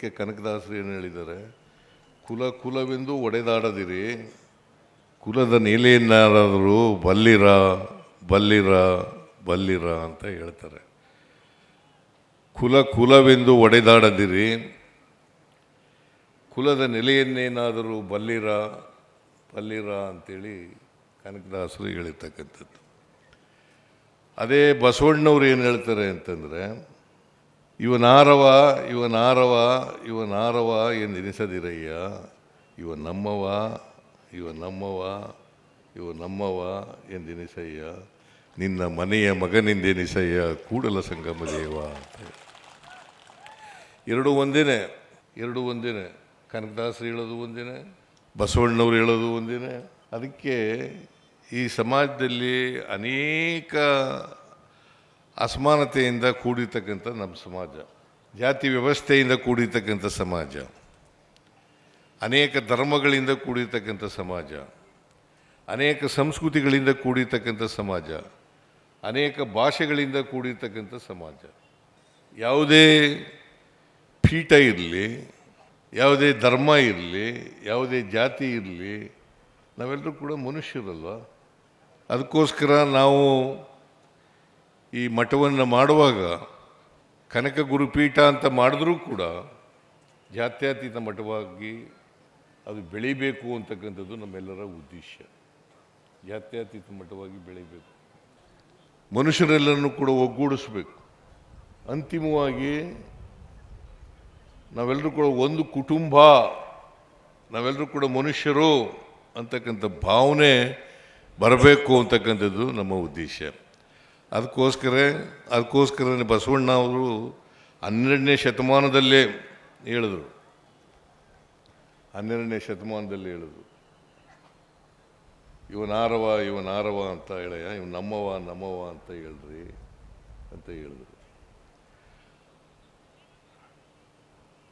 ಕನಕದಾಸರು ಏನು ಹೇಳಿದ್ದಾರೆ? ಕುಲ ಕುಲವೆಂದು ಒಡೆದಾಡದಿರಿ, ಕುಲದ ನೆಲೆಯನ್ನಾದರೂ ಬಲ್ಲಿರ ಬಲ್ಲಿರ ಬಲ್ಲಿರ ಅಂತ ಹೇಳ್ತಾರೆ. ಕುಲ ಕುಲವೆಂದು ಒಡೆದಾಡದಿರಿ, ಕುಲದ ನೆಲೆಯನ್ನೇನಾದರೂ ಬಲ್ಲಿರ ಬಲ್ಲಿರ ಅಂತೇಳಿ ಕನಕದಾಸರು ಹೇಳಿರ್ತಕ್ಕಂಥದ್ದು. ಅದೇ ಬಸವಣ್ಣವ್ರು ಏನು ಹೇಳ್ತಾರೆ ಅಂತಂದರೆ ಇವನಾರವ ಇವನಾರವ ಇವನಾರವ ಎಂದೆನಿಸದಿರಯ್ಯ ಇವ ನಮ್ಮವ ಇವ ನಮ್ಮವ ಇವ ನಮ್ಮವ ಎಂದೆನಿಸಯ್ಯ ನಿನ್ನ ಮನೆಯ ಮಗನಿಂದೆನಿಸಯ್ಯ ಕೂಡಲ ಸಂಗಮ ದೇವ ಅಂತ. ಎರಡು ಒಂದೇನೆ ಎರಡು ಒಂದೇನೆ. ಕನಕದಾಸರು ಹೇಳೋದು ಒಂದೇನೆ, ಬಸವಣ್ಣವ್ರು ಹೇಳೋದು ಒಂದೇನೆ. ಅದಕ್ಕೆ ಈ ಸಮಾಜದಲ್ಲಿ ಅನೇಕ ಅಸಮಾನತೆಯಿಂದ ಕೂಡಿರ್ತಕ್ಕಂಥ ನಮ್ಮ ಸಮಾಜ, ಜಾತಿ ವ್ಯವಸ್ಥೆಯಿಂದ ಕೂಡಿರ್ತಕ್ಕಂಥ ಸಮಾಜ, ಅನೇಕ ಧರ್ಮಗಳಿಂದ ಕೂಡಿರ್ತಕ್ಕಂಥ ಸಮಾಜ, ಅನೇಕ ಸಂಸ್ಕೃತಿಗಳಿಂದ ಕೂಡಿರ್ತಕ್ಕಂಥ ಸಮಾಜ, ಅನೇಕ ಭಾಷೆಗಳಿಂದ ಕೂಡಿರ್ತಕ್ಕಂಥ ಸಮಾಜ. ಯಾವುದೇ ಪೀಠ ಇರಲಿ, ಯಾವುದೇ ಧರ್ಮ ಇರಲಿ, ಯಾವುದೇ ಜಾತಿ ಇರಲಿ, ನಾವೆಲ್ಲರೂ ಕೂಡ ಮನುಷ್ಯರಲ್ವ? ಅದಕ್ಕೋಸ್ಕರ ನಾವು ಈ ಮಠವನ್ನು ಮಾಡುವಾಗ ಕನಕ ಗುರುಪೀಠ ಅಂತ ಮಾಡಿದ್ರೂ ಕೂಡ ಜಾತ್ಯತೀತ ಮಠವಾಗಿ ಅದು ಬೆಳಿಬೇಕು ಅಂತಕ್ಕಂಥದ್ದು ನಮ್ಮೆಲ್ಲರ ಉದ್ದೇಶ. ಜಾತ್ಯತೀತ ಮಠವಾಗಿ ಬೆಳಿಬೇಕು. ಮನುಷ್ಯರೆಲ್ಲರನ್ನು ಕೂಡ ಒಗ್ಗೂಡಿಸ್ಬೇಕು. ಅಂತಿಮವಾಗಿ ನಾವೆಲ್ಲರೂ ಕೂಡ ಒಂದು ಕುಟುಂಬ, ನಾವೆಲ್ಲರೂ ಕೂಡ ಮನುಷ್ಯರು ಅಂತಕ್ಕಂಥ ಭಾವನೆ ಬರಬೇಕು ಅಂತಕ್ಕಂಥದ್ದು ನಮ್ಮ ಉದ್ದೇಶ. ಅದಕ್ಕೋಸ್ಕರ ಅದಕ್ಕೋಸ್ಕರ ಬಸವಣ್ಣ ಅವರು ಹನ್ನೆರಡನೇ ಶತಮಾನದಲ್ಲೇ ಹೇಳಿದರು. ಹನ್ನೆರಡನೇ ಶತಮಾನದಲ್ಲಿ ಹೇಳಿದ್ರು. ಇವನಾರವ ಇವನಾರವ ಅಂತ ಹೇಳ ಇವ್ ನಮ್ಮವ ನಮ್ಮವ ಅಂತ ಹೇಳ್ರಿ ಅಂತ ಹೇಳಿದ್ರು.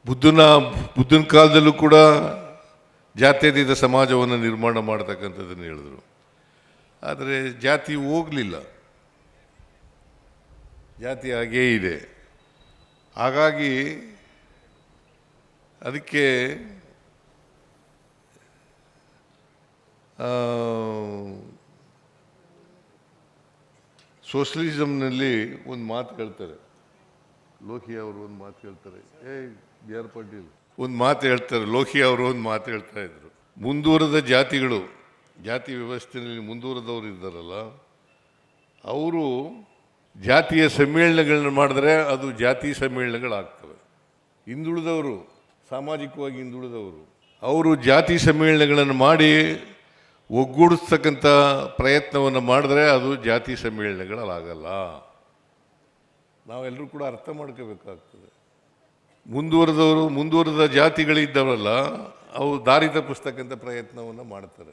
ಬುದ್ಧನ ಬುದ್ಧನ ಕಾಲದಲ್ಲೂ ಕೂಡ ಜಾತ್ಯತೀತ ಸಮಾಜವನ್ನು ನಿರ್ಮಾಣ ಮಾಡ್ತಕ್ಕಂಥದ್ದನ್ನು ಹೇಳಿದ್ರು. ಆದರೆ ಜಾತಿ ಹೋಗಲಿಲ್ಲ. ಜಾತಿ ಹಾಗೇ ಇದೆ. ಹಾಗಾಗಿ ಅದಕ್ಕೆ ಸೋಷಲಿಸಮ್ನಲ್ಲಿ ಒಂದು ಮಾತು ಹೇಳ್ತಾರೆ. ಲೋಹಿ ಅವರು ಒಂದು ಮಾತು ಹೇಳ್ತಾರೆ. ಏ, ಬಿ ಆರ್ ಪಾಟೀಲ್. ಒಂದು ಮಾತು ಹೇಳ್ತಾರೆ. ಲೋಹಿ ಅವರು ಒಂದು ಮಾತು ಹೇಳ್ತಾ ಇದ್ರು. ಮುಂದೂರದ ಜಾತಿಗಳು, ಜಾತಿ ವ್ಯವಸ್ಥೆಯಲ್ಲಿ ಮುಂದುವರೆದವರು ಇದ್ದಾರಲ್ಲ, ಅವರು ಜಾತಿಯ ಸಮ್ಮೇಳನಗಳನ್ನ ಮಾಡಿದ್ರೆ ಅದು ಜಾತಿ ಸಮ್ಮೇಳನಗಳಾಗ್ತವೆ. ಹಿಂದುಳಿದವರು, ಸಾಮಾಜಿಕವಾಗಿ ಹಿಂದುಳಿದವರು, ಅವರು ಜಾತಿ ಸಮ್ಮೇಳನಗಳನ್ನು ಮಾಡಿ ಒಗ್ಗೂಡಿಸ್ತಕ್ಕಂಥ ಪ್ರಯತ್ನವನ್ನು ಮಾಡಿದ್ರೆ ಅದು ಜಾತಿ ಸಮ್ಮೇಳನಗಳಾಗಲ್ಲ ನಾವೆಲ್ಲರೂ ಕೂಡ ಅರ್ಥ ಮಾಡ್ಕೋಬೇಕಾಗ್ತದೆ. ಮುಂದುವರೆದವರು, ಮುಂದುವರೆದ ಜಾತಿಗಳಿದ್ದವರಲ್ಲ, ಅವು ದಾರಿ ತಪ್ಪಿಸ್ತಕ್ಕಂಥ ಪ್ರಯತ್ನವನ್ನು ಮಾಡ್ತಾರೆ.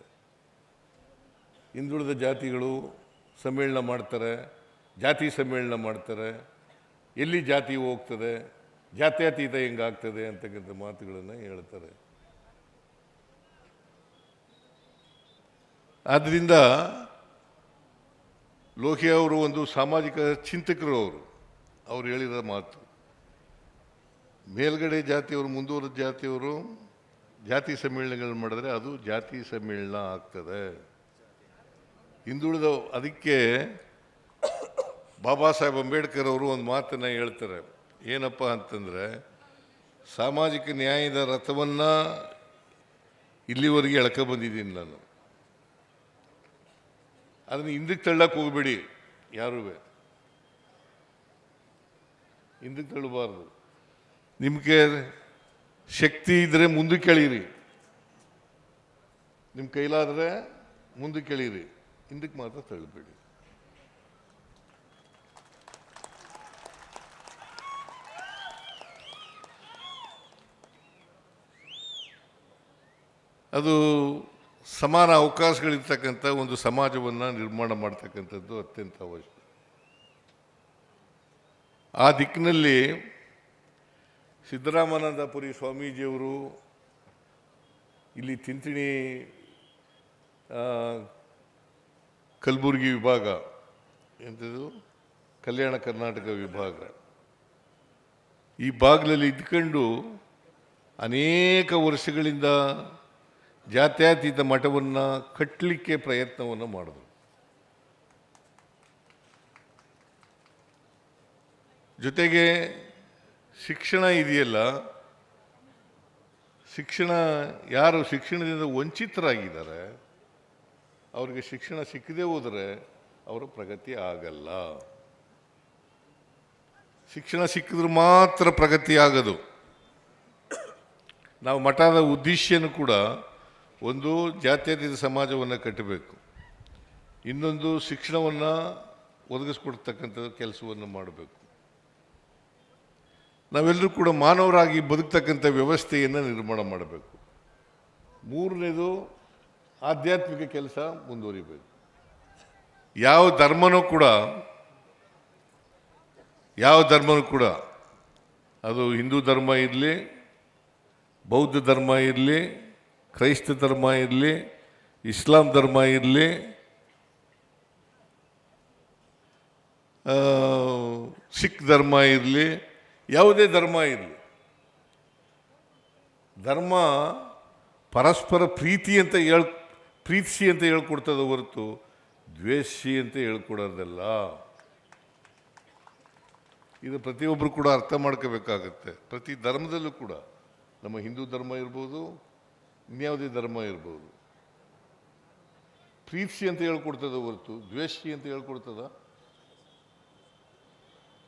ಹಿಂದುಳಿದ ಜಾತಿಗಳು ಸಮ್ಮೇಳನ ಮಾಡ್ತಾರೆ. ಜಾತಿ ಸಮ್ಮೇಳನ ಮಾಡ್ತಾರೆ, ಎಲ್ಲಿ ಜಾತಿ ಹೋಗ್ತದೆ, ಜಾತ್ಯತೀತ ಹೆಂಗಾಗ್ತದೆ ಅಂತಕ್ಕಂಥ ಮಾತುಗಳನ್ನು ಹೇಳ್ತಾರೆ. ಆದ್ದರಿಂದ ಲೋಹಿ ಅವರು ಒಂದು ಸಾಮಾಜಿಕ ಚಿಂತಕರು ಅವರು, ಅವ್ರು ಹೇಳಿದ ಮಾತು. ಮೇಲ್ಗಡೆ ಜಾತಿಯವರು, ಮುಂದುವರೆದ ಜಾತಿಯವರು ಜಾತಿ ಸಮ್ಮೇಳನಗಳು ಮಾಡಿದ್ರೆ ಅದು ಜಾತಿ ಸಮ್ಮೇಳನ ಆಗ್ತದೆ. ಹಿಂದುಳಿದ ಅದಕ್ಕೆ ಬಾಬಾ ಸಾಹೇಬ್ ಅಂಬೇಡ್ಕರ್ ಅವರು ಒಂದು ಮಾತನ್ನು ಹೇಳ್ತಾರೆ. ಏನಪ್ಪ ಅಂತಂದರೆ, ಸಾಮಾಜಿಕ ನ್ಯಾಯದ ರಥವನ್ನು ಇಲ್ಲಿವರೆಗೆ ಎಳ್ಕೊ ಬಂದಿದ್ದೀನಿ ನಾನು. ಅದನ್ನು ಹಿಂದಕ್ಕೆ ತಳ್ಳಕ್ಕೆ ಹೋಗಬೇಡಿ, ಯಾರೂ ಹಿಂದಕ್ಕೆ ತಳ್ಳಬಾರ್ದು. ನಿಮಗೆ ಶಕ್ತಿ ಇದ್ದರೆ ಮುಂದಕ್ಕೆ ಕೇಳಿರಿ. ನಿಮ್ಮ ಕೈಲಾದರೆ ಮುಂದಕ್ಕೆ ಕೇಳಿರಿ. ಹಿಂದಕ್ಕೆ ಮಾತ್ರ ತಳ್ಳಬೇಡಿ. ಅದು ಸಮಾನ ಅವಕಾಶಗಳಿರ್ತಕ್ಕಂಥ ಒಂದು ಸಮಾಜವನ್ನು ನಿರ್ಮಾಣ ಮಾಡ್ತಕ್ಕಂಥದ್ದು ಅತ್ಯಂತ ಅವಶ್ಯಕ ಆ ದಿಕ್ಕಿನಲ್ಲಿ ಸಿದ್ದರಾಮಾನಂದಪುರಿ ಸ್ವಾಮೀಜಿಯವರು ಇಲ್ಲಿ ತಿಂತಿಣಿ ಕಲಬುರಗಿ ವಿಭಾಗ ಎಂಥದ್ದು ಕಲ್ಯಾಣ ಕರ್ನಾಟಕ ವಿಭಾಗ. ಈ ಭಾಗದಲ್ಲಿ ಇದ್ಕೊಂಡು ಅನೇಕ ವರ್ಷಗಳಿಂದ ಜಾತ್ಯತೀತ ಮಠವನ್ನು ಕಟ್ಟಲಿಕ್ಕೆ ಪ್ರಯತ್ನವನ್ನು ಮಾಡಿದ್ರು ಜೊತೆಗೆ ಶಿಕ್ಷಣ ಇದೆಯಲ್ಲ, ಶಿಕ್ಷಣ ಯಾರು ಶಿಕ್ಷಣದಿಂದ ವಂಚಿತರಾಗಿದ್ದಾರೆ, ಅವರಿಗೆ ಶಿಕ್ಷಣ ಸಿಕ್ಕದೇ ಹೋದರೆ ಅವರು ಪ್ರಗತಿ ಆಗಲ್ಲ. ಶಿಕ್ಷಣ ಸಿಕ್ಕಿದ್ರೆ ಮಾತ್ರ ಪ್ರಗತಿ ಆಗೋದು. ನಾವು ಮಠದ ಉದ್ದೇಶನೂ ಕೂಡ ಒಂದು ಜಾತ್ಯತೀತ ಸಮಾಜವನ್ನು ಕಟ್ಟಬೇಕು. ಇನ್ನೊಂದು ಶಿಕ್ಷಣವನ್ನು ಒದಗಿಸ್ಕೊಡ್ತಕ್ಕಂಥ ಕೆಲಸವನ್ನು ಮಾಡಬೇಕು. ನಾವೆಲ್ಲರೂ ಕೂಡ ಮಾನವರಾಗಿ ಬದುಕ್ತಕ್ಕಂಥ ವ್ಯವಸ್ಥೆಯನ್ನು ನಿರ್ಮಾಣ ಮಾಡಬೇಕು. ಮೂರನೇದು ಆಧ್ಯಾತ್ಮಿಕ ಕೆಲಸ ಮುಂದುವರಿಬೇಕು. ಯಾವ ಧರ್ಮನೂ ಕೂಡ, ಯಾವ ಧರ್ಮನೂ ಕೂಡ, ಅದು ಹಿಂದೂ ಧರ್ಮ ಇರಲಿ, ಬೌದ್ಧ ಧರ್ಮ ಇರಲಿ ಕ್ರೈಸ್ತ ಧರ್ಮ ಇರಲಿ, ಇಸ್ಲಾಂ ಧರ್ಮ ಇರಲಿ ಸಿಖ್ ಧರ್ಮ ಇರಲಿ, ಯಾವುದೇ ಧರ್ಮ ಇರಲಿ. ಧರ್ಮ ಪರಸ್ಪರ ಪ್ರೀತಿ ಅಂತ ಹೇಳ್, ಪ್ರೀತಿಸಿ ಅಂತ ಹೇಳ್ಕೊಡ್ತದೆ ಹೊರತು ದ್ವೇಷಿ ಅಂತ ಹೇಳ್ಕೊಡೋದಲ್ಲ. ಇದು ಪ್ರತಿಯೊಬ್ಬರು ಕೂಡ ಅರ್ಥ ಮಾಡ್ಕೋಬೇಕಾಗತ್ತೆ. ಪ್ರತಿ ಧರ್ಮದಲ್ಲೂ ಕೂಡ. ನಮ್ಮ ಹಿಂದೂ ಧರ್ಮ ಇರ್ಬೋದು ಇನ್ಯಾವುದೇ ಧರ್ಮ ಇರ್ಬೋದು. ಪ್ರೀತಿ ಅಂತ ಹೇಳ್ಕೊಡ್ತದ ಹೊರತು, ದ್ವೇಷಿ ಅಂತ ಹೇಳ್ಕೊಡ್ತದ?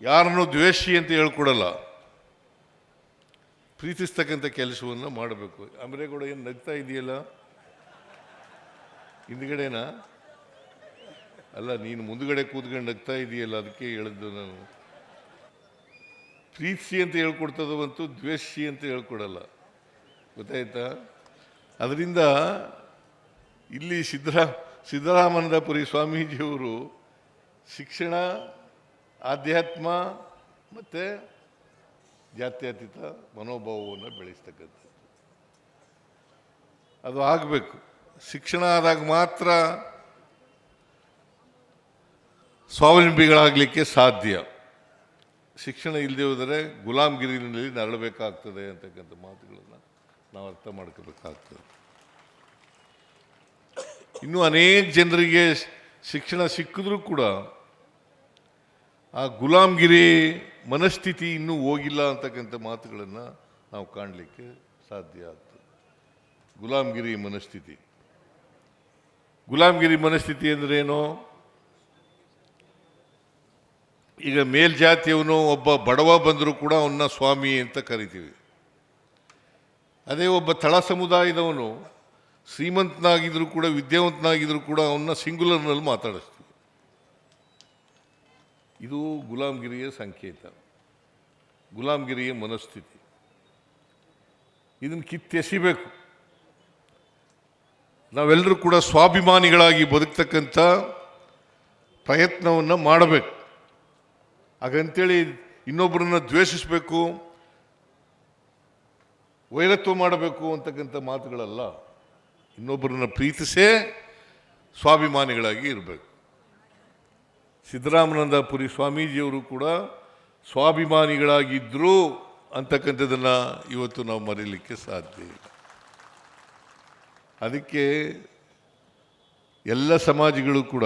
ಯಾರನ್ನು ದ್ವೇಷಿ ಅಂತ ಹೇಳ್ಕೊಡಲ್ಲ. ಪ್ರೀತಿಸ್ತಕ್ಕಂಥ ಕೆಲಸವನ್ನು ಮಾಡಬೇಕು. ಕೂಡ ಏನು ನಗ್ತಾ ಇದೆಯಲ್ಲ? ಹಿಂದ್ಗಡೆನಾ? ಅಲ್ಲ, ನೀನು ಮುಂದುಗಡೆ ಕೂತ್ಕೊಂಡು ನಗ್ತಾ ಇದೆಯಲ್ಲ, ಅದಕ್ಕೆ ಹೇಳಿದ್ದು ನಾನು. ಪ್ರೀತಿ ಅಂತ ಹೇಳ್ಕೊಡ್ತದವಂತೂ ದ್ವೇಷಿ ಅಂತ ಹೇಳ್ಕೊಡಲ್ಲ. ಗೊತ್ತಾಯ್ತಾ? ಅದರಿಂದ ಇಲ್ಲಿ ಸಿದ್ದರಾ, ಸಿದ್ದರಾಮನಂದಪುರಿ ಸ್ವಾಮೀಜಿಯವರು ಶಿಕ್ಷಣ, ಆಧ್ಯಾತ್ಮ ಮತ್ತು ಜಾತ್ಯತೀತ ಮನೋಭಾವವನ್ನು ಬೆಳೆಸ್ತಕ್ಕಂಥದ್ದು. ಅದು ಆಗಬೇಕು. ಶಿಕ್ಷಣ ಆದಾಗ ಮಾತ್ರ ಸ್ವಾವಲಂಬಿಗಳಾಗಲಿಕ್ಕೆ ಸಾಧ್ಯ. ಶಿಕ್ಷಣ ಇಲ್ಲದೆ ಹೋದರೆ ಗುಲಾಮ್ಗಿರಿನಲ್ಲಿ ನರಳಬೇಕಾಗ್ತದೆ ಅಂತಕ್ಕಂಥ ಮಾತುಗಳನ್ನು ನಾವು ಅರ್ಥ ಮಾಡ್ಕೋಬೇಕಾಗ್ತದೆ. ಇನ್ನೂ ಅನೇಕ ಜನರಿಗೆ ಶಿಕ್ಷಣ ಸಿಕ್ಕಿದ್ರೂ ಕೂಡ ಆ ಗುಲಾಮ್ಗಿರಿ ಮನಸ್ಥಿತಿ ಇನ್ನೂ ಹೋಗಿಲ್ಲ ಅಂತಕ್ಕಂಥ ಮಾತುಗಳನ್ನು ನಾವು ಕಾಣಲಿಕ್ಕೆ ಸಾಧ್ಯ ಆಗ್ತದೆ. ಗುಲಾಮ್ಗಿರಿ ಮನಸ್ಥಿತಿ. ಗುಲಾಮ್ಗಿರಿ ಮನಸ್ಥಿತಿ ಅಂದ್ರೇನು? ಈಗ ಮೇಲ್ಜಾತಿಯವನು ಒಬ್ಬ ಬಡವ ಬಂದರೂ ಕೂಡ ಅವನ್ನ ಸ್ವಾಮಿ ಅಂತ ಕರಿತೀವಿ. ಅದೇ ಒಬ್ಬ ತಳ ಸಮುದಾಯದವನು ಶ್ರೀಮಂತನಾಗಿದ್ದರೂ ಕೂಡ ವಿದ್ಯಾವಂತನಾಗಿದ್ದರೂ ಕೂಡ ಅವನ್ನ ಸಿಂಗುಲರ್ನಲ್ಲಿ ಮಾತಾಡಿಸ್ತೀವಿ. ಇದು ಗುಲಾಮ್ಗಿರಿಯ ಸಂಕೇತ. ಗುಲಾಮ್ಗಿರಿಯ ಮನಸ್ಥಿತಿ. ಇದನ್ನು ಕಿತ್ತೆಸಿಬೇಕು. ನಾವೆಲ್ಲರೂ ಕೂಡ ಸ್ವಾಭಿಮಾನಿಗಳಾಗಿ ಬದುಕ್ತಕ್ಕಂಥ ಪ್ರಯತ್ನವನ್ನು ಮಾಡಬೇಕು. ಹಾಗಂತೇಳಿ ಇನ್ನೊಬ್ಬರನ್ನು ದ್ವೇಷಿಸಬೇಕು ವೈರತ್ವ ಮಾಡಬೇಕು ಅಂತಕ್ಕಂಥ ಮಾತುಗಳಲ್ಲ, ಇನ್ನೊಬ್ಬರನ್ನು ಪ್ರೀತಿಸೇ ಸ್ವಾಭಿಮಾನಿಗಳಾಗಿ ಇರಬೇಕು. ಸಿದ್ದರಾಮನಂದ ಪುರಿ ಸ್ವಾಮೀಜಿಯವರು ಕೂಡ ಸ್ವಾಭಿಮಾನಿಗಳಾಗಿದ್ದರು ಅಂತಕ್ಕಂಥದ್ದನ್ನು ಇವತ್ತು ನಾವು ಮರೀಲಿಕ್ಕೆ ಸಾಧ್ಯ ಇಲ್ಲ. ಅದಕ್ಕೆ ಎಲ್ಲ ಸಮಾಜಗಳು ಕೂಡ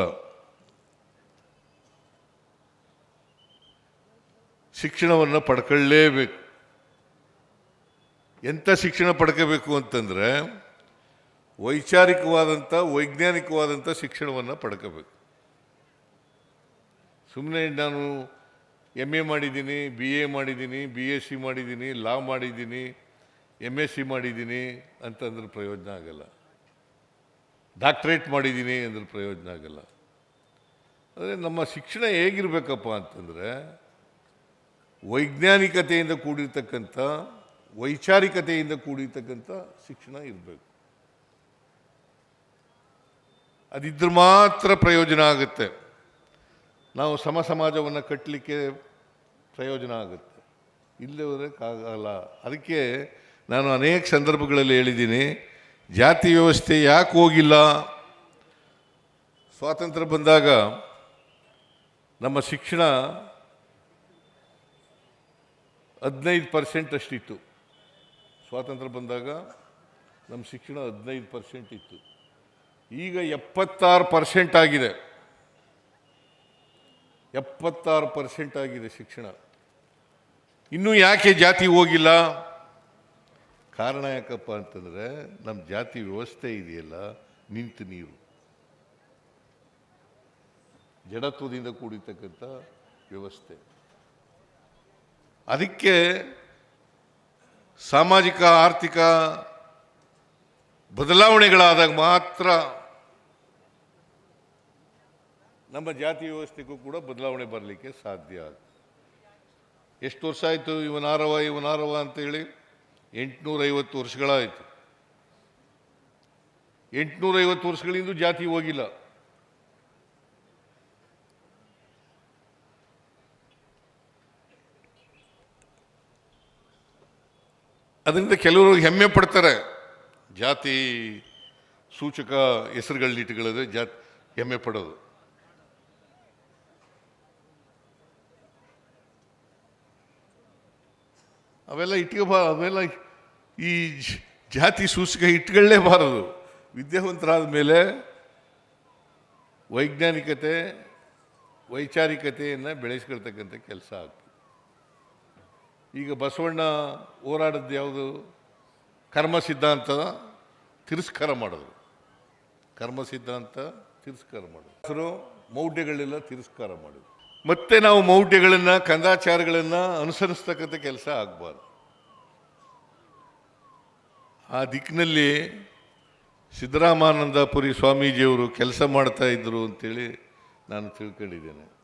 ಶಿಕ್ಷಣವನ್ನು ಪಡ್ಕೊಳ್ಳೇಬೇಕು. ಎಂಥ ಶಿಕ್ಷಣ ಪಡ್ಕೋಬೇಕು ಅಂತಂದರೆ ವೈಚಾರಿಕವಾದಂಥ ವೈಜ್ಞಾನಿಕವಾದಂಥ ಶಿಕ್ಷಣವನ್ನು ಪಡ್ಕೋಬೇಕು. ಸುಮ್ಮನೆ ನಾನು ಎಂ ಎ ಮಾಡಿದ್ದೀನಿ ಬಿ ಎ ಮಾಡಿದ್ದೀನಿ ಬಿ ಎಸ್ ಸಿ ಮಾಡಿದ್ದೀನಿ ಲಾ ಮಾಡಿದ್ದೀನಿ ಎಂ ಎಸ್ ಸಿ ಮಾಡಿದ್ದೀನಿ ಅಂತಂದ್ರೆ ಪ್ರಯೋಜನ ಆಗಲ್ಲ. ಡಾಕ್ಟ್ರೇಟ್ ಮಾಡಿದ್ದೀನಿ ಅಂದ್ರೆ ಪ್ರಯೋಜನ ಆಗಲ್ಲ. ಅಂದರೆ ನಮ್ಮ ಶಿಕ್ಷಣ ಹೇಗಿರಬೇಕಪ್ಪ ಅಂತಂದರೆ ವೈಜ್ಞಾನಿಕತೆಯಿಂದ ಕೂಡಿರ್ತಕ್ಕಂಥ ವೈಚಾರಿಕತೆಯಿಂದ ಕೂಡಿರ್ತಕ್ಕಂಥ ಶಿಕ್ಷಣ ಇರಬೇಕು. ಅದಿದ್ರೆ ಮಾತ್ರ ಪ್ರಯೋಜನ ಆಗುತ್ತೆ. ನಾವು ಸಮ ಸಮಾಜವನ್ನು ಕಟ್ಟಲಿಕ್ಕೆ ಪ್ರಯೋಜನ ಆಗುತ್ತೆ. ಇಲ್ಲದೆ ಹೋದರೆ ಆಗಲ್ಲ ಅದಕ್ಕೆ ನಾನು ಅನೇಕ ಸಂದರ್ಭಗಳಲ್ಲಿ ಹೇಳಿದ್ದೀನಿ, ಜಾತಿ ವ್ಯವಸ್ಥೆ ಯಾಕೆ ಹೋಗಿಲ್ಲ? ಸ್ವಾತಂತ್ರ್ಯ ಬಂದಾಗ ನಮ್ಮ ಶಿಕ್ಷಣ ಹದಿನೈದು ಪರ್ಸೆಂಟ್ ಅಷ್ಟಿತ್ತು. ಸ್ವಾತಂತ್ರ್ಯ ಬಂದಾಗ ನಮ್ಮ ಶಿಕ್ಷಣ ಹದಿನೈದು ಪರ್ಸೆಂಟ್ ಇತ್ತು. ಈಗ ಎಪ್ಪತ್ತಾರು ಪರ್ಸೆಂಟ್ ಆಗಿದೆ. ಎಪ್ಪತ್ತಾರು ಪರ್ಸೆಂಟ್ ಆಗಿದೆ ಶಿಕ್ಷಣ. ಇನ್ನೂ ಯಾಕೆ ಜಾತಿ ಹೋಗಿಲ್ಲ? ಕಾರಣ ಯಾಕಪ್ಪ ಅಂತಂದರೆ ನಮ್ಮ ಜಾತಿ ವ್ಯವಸ್ಥೆ ಇದೆಯಲ್ಲ, ನಿಂತು ನೀರು. ಜಡತ್ವದಿಂದ ಕೂಡಿರ್ತಕ್ಕಂಥ ವ್ಯವಸ್ಥೆ. ಅದಕ್ಕೆ ಸಾಮಾಜಿಕ, ಆರ್ಥಿಕ ಬದಲಾವಣೆಗಳಾದಾಗ ಮಾತ್ರ ನಮ್ಮ ಜಾತಿ ವ್ಯವಸ್ಥೆಗೂ ಕೂಡ ಬದಲಾವಣೆ ಬರಲಿಕ್ಕೆ ಸಾಧ್ಯ ಆಗ್ತದೆ. ಎಷ್ಟು ವರ್ಷ ಆಯಿತು ಇವನಾರವ ಇವನಾರವ ಅಂತೇಳಿ ಎಂಟುನೂರೈವತ್ತು ವರ್ಷಗಳಾಯಿತು. ಎಂಟುನೂರೈವತ್ತು ವರ್ಷಗಳಿಂದ ಜಾತಿ ಹೋಗಿಲ್ಲ. ಅದರಿಂದ ಕೆಲವರು ಹೆಮ್ಮೆ ಪಡ್ತಾರೆ. ಜಾತಿ, ಸೂಚಕ ಹೆಸರುಗಳನ್ನ ಇಟ್ಕೊಳ್ಳೋದು ಜಾತಿ ಹೆಮ್ಮೆ ಪಡೋದು. ಅವೆಲ್ಲ ಇಟ್ಕೋಬಾರ ಅವೆಲ್ಲ ಈ ಜಾತಿ, ಸೂಚಕ ಇಟ್ಕೊಳ್ಳೇಬಾರದು ವಿದ್ಯಾವಂತರಾದ ಮೇಲೆ ವೈಜ್ಞಾನಿಕತೆ, ವೈಚಾರಿಕತೆಯನ್ನು ಬೆಳೆಸ್ಕೊಳ್ತಕ್ಕಂಥ ಕೆಲಸ ಆಗ್ತದೆ. ಈಗ ಬಸವಣ್ಣ ಹೋರಾಡದ್ದು ಯಾವುದು? ಕರ್ಮ ಸಿದ್ಧಾಂತದ ತಿರಸ್ಕಾರ ಮಾಡೋದು ಕರ್ಮ ಸಿದ್ಧಾಂತ ತಿರಸ್ಕಾರ ಮಾಡೋದು ಹೆಸರು ಮೌಢ್ಯಗಳೆಲ್ಲ ತಿರಸ್ಕಾರ ಮಾಡೋದು ಮತ್ತೆ ನಾವು ಮೌಢ್ಯಗಳನ್ನು, ಕಂದಾಚಾರಗಳನ್ನು ಅನುಸರಿಸ್ತಕ್ಕಂಥ ಕೆಲಸ ಆಗಬಾರ್ದು. ಆ ದಿಕ್ಕಿನಲ್ಲಿ ಸಿದ್ದರಾಮಾನಂದಪುರಿ ಸ್ವಾಮೀಜಿಯವರು ಕೆಲಸ ಮಾಡ್ತಾ ಇದ್ರು ಅಂತೇಳಿ ನಾನು ತಿಳ್ಕೊಂಡಿದ್ದೇನೆ.